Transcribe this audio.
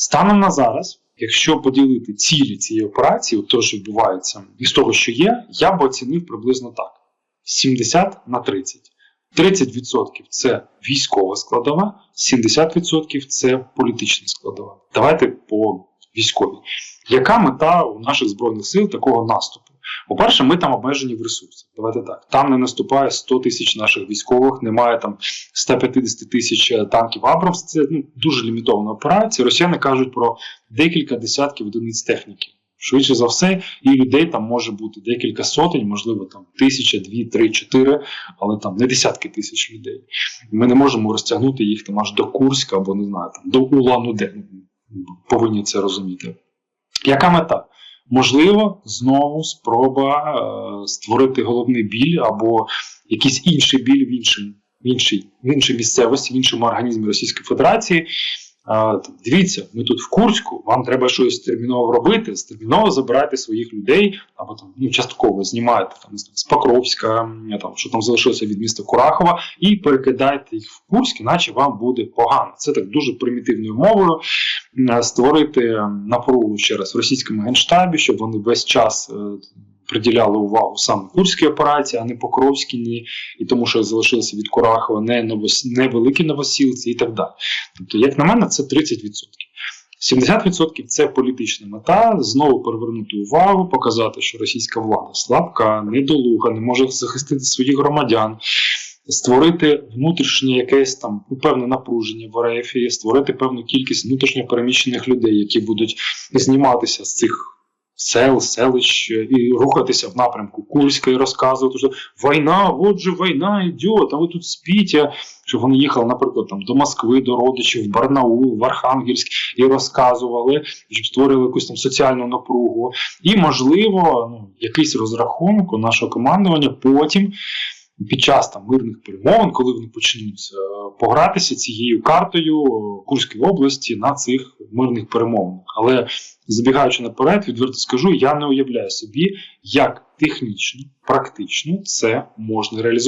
Станом на зараз, якщо поділити цілі цієї операції, то що відбувається, із того, що є, я б оцінив приблизно так: 70 на 30. 30% це військова складова, 70% це політична складова. Давайте по військовій. Яка мета у наших збройних сил такого наступу? По-перше, ми там обмежені в ресурсах. Давайте так. Там не наступає 100 тисяч наших військових, немає там 150 тисяч танків Абрамс. Це ну, дуже лімітована операція. Росіяни кажуть про декілька десятків одиниць техніки. Швидше за все, і людей там може бути декілька сотень, можливо, там тисяча, дві, три, чотири, але там не десятки тисяч людей. Ми не можемо розтягнути їх там аж до Курська або не знаю, там до Улан-Удэ. Повинні це розуміти. Яка мета? Можливо, знову спроба е, створити головний біль або якийсь інший біль в іншому. в іншій, в іншій місцевості, в іншому організмі Російської Федерації. Е, дивіться, ми тут в Курську, вам треба щось терміново робити, терміново забирайте своїх людей, або там ну, частково знімайте там, з Покровська, там, що там залишилося від міста Курахова, і перекидайте їх в Курськ, іначе вам буде погано. Це так дуже примітивною мовою створити напругу в російському генштабі, щоб вони весь час. Приділяли увагу саме Курській операції, а не Покровській, і тому, що залишилося від Курахова не новос... не великі новосілці і так далі. Тобто, як на мене, це 30%. 70% це політична мета, знову перевернути увагу, показати, що російська влада слабка, недолуга, не може захистити своїх громадян, створити внутрішнє якесь там певне напруження в РФ, створити певну кількість внутрішньо переміщених людей, які будуть зніматися з цих. Сел, селищ і рухатися в напрямку Курська і розказувати, що війна, от же війна йде, а ви тут спіть. Щоб вони їхали, наприклад, там до Москви, до родичів, в Барнаул, в Архангельськ і розказували, щоб створили якусь там соціальну напругу. І, можливо, ну, якийсь розрахунок у нашого командування потім. Під час там мирних перемовин, коли вони почнуть погратися цією картою Курської області на цих мирних перемовинах. Але забігаючи наперед, відверто скажу, я не уявляю собі, як технічно, практично це можна реалізувати.